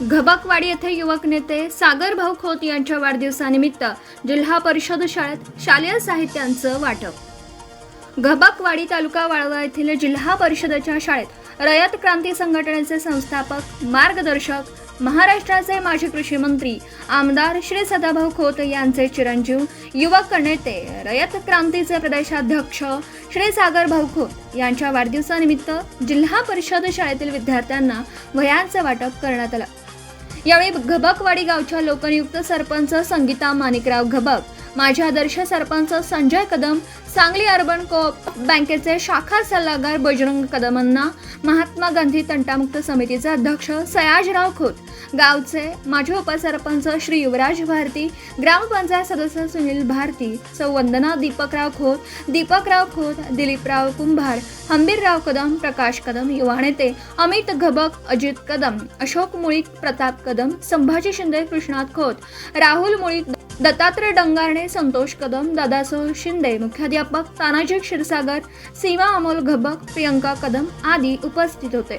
घबकवाडी येथे युवक नेते सागर भाऊ खोत यांच्या वाढदिवसानिमित्त जिल्हा परिषद शाळेत शालेय साहित्यांचं वाटप. घबकवाडी तालुका वाळवा येथील जिल्हा परिषदेच्या शाळेत रयत क्रांती संघटनेचे संस्थापक मार्गदर्शक महाराष्ट्राचे माजी कृषी मंत्री आमदार श्री सदाभाऊ खोत यांचे चिरंजीव युवक नेते रयत क्रांतीचे प्रदेशाध्यक्ष श्री सागर भाऊ खोत यांच्या वाढदिवसानिमित्त जिल्हा परिषद शाळेतील विद्यार्थ्यांना वह्यांचे वाटप करण्यात आलं. यावेळी घबकवाडी गावच्या लोकनियुक्त सरपंच संगीता माणिकराव घबक माजी आदर्श सरपंच संजय कदम सांगली अर्बन कोप बँकेचे शाखा सल्लागार बजरंग कदमांना महात्मा गांधी तंटामुक्त समितीचे अध्यक्ष सयाजराव खोत गावचे माजी उपसरपंच श्री युवराज भारती ग्रामपंचायत सदस्य सुनील भारती सौ वंदना दीपकराव खोत दीपकराव खोत दिलीपराव कुंभार हंबीरराव कदम प्रकाश कदम युवा नेते अमित घबक अजित कदम अशोक मुळीक प्रताप कदम संभाजी शिंदे कृष्णात खोत राहुल मुळीक दत्तात्रय डंगारणे संतोष कदम दादासाहेब शिंदे मुख्याध्यापक तानाजी क्षीरसागर सीमा अमोल घबक प्रियंका कदम आदी उपस्थित होते.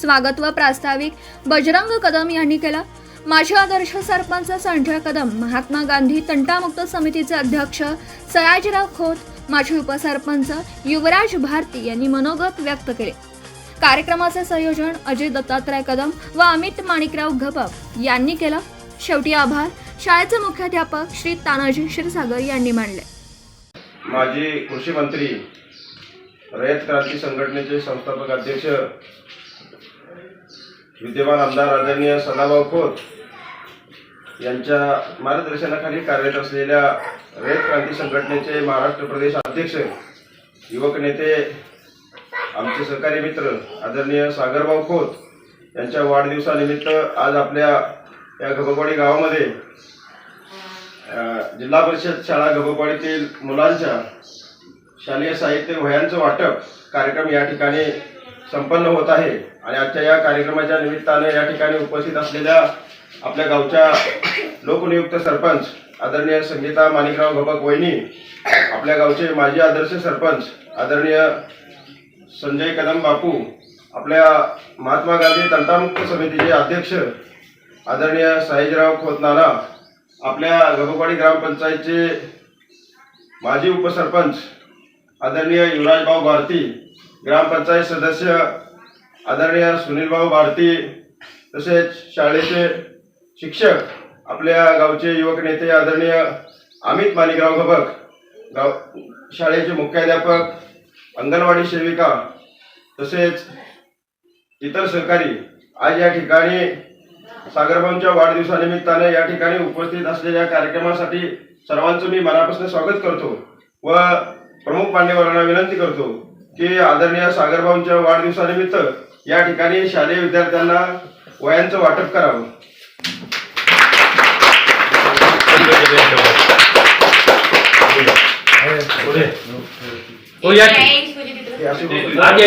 स्वागत व प्रास्ताविक बजरंग कदम यांनी केला. माझे आदर्श सरपंच संजय कदम महात्मा गांधी तंटामुक्त समितीचे अध्यक्ष सयाजीराव खोत माजी उपसरपंच युवराज भारती यांनी मनोगत व्यक्त केले. कार्यक्रमाचे संयोजन अजय दत्तात्रय कदम व अमित माणिकराव घबक यांनी केलं. शेवटी आभार. शाळेचे मुख्याध्यापक श्री तानाजी क्षीरसागर यांनी मानले माजी कृषी मंत्री रयत क्रांती संघटनेचे संस्थापक अध्यक्ष विद्यमान आमदार आदरणीय सदाभाऊ खोत यांच्या मार्गदर्शनाखाली कार्यरत असलेल्या रयत क्रांती संघटनेचे महाराष्ट्र प्रदेश अध्यक्ष युवक नेते आमचे सहकारी मित्र आदरणीय सागरभाऊ खोत यांच्या वाढदिवसानिमित्त आज आपल्या या घबकवाडी गावामध्ये जिल्हा परिषद शाळा घबकवाडीतील मुलांच्या शालेय साहित्य वह्यांचं वाटप कार्यक्रम या ठिकाणी संपन्न होत आहे. आणि आजच्या या कार्यक्रमाच्या निमित्ताने या ठिकाणी उपस्थित असलेल्या आपल्या गावच्या लोकनियुक्त सरपंच आदरणीय संगीता माणिकराव घबक वहिनी आपल्या गावचे माजी आदर्श सरपंच आदरणीय संजय कदम बापू आपल्या महात्मा गांधी तंटामुक्त समितीचे अध्यक्ष आदरणीय साईजराव खोतनाला आपल्या गगोपाडी ग्रामपंचायतचे माजी उपसरपंच आदरणीय युवराजभाऊ भारती ग्रामपंचायत सदस्य आदरणीय सुनीलभाऊ भारती तसेच शाळेचे शिक्षक आपल्या गावचे युवक नेते आदरणीय अमित माणिकराव घबक गाव शाळेचे मुख्याध्यापक अंगणवाडी सेविका तसेच इतर सहकारी आज या ठिकाणी सागरभाऊंच्या वाढदिवसानिमित्ताने या ठिकाणी उपस्थित असलेल्या कार्यक्रमासाठी सर्वांचं मी मनापासून स्वागत करतो व प्रमुख मान्यवरांना विनंती करतो की आदरणीय सागरभाऊंच्या वाढदिवसानिमित्त या ठिकाणी शालेय विद्यार्थ्यांना वयांचं वाटप करावं हो या. हे बोलतो. आगे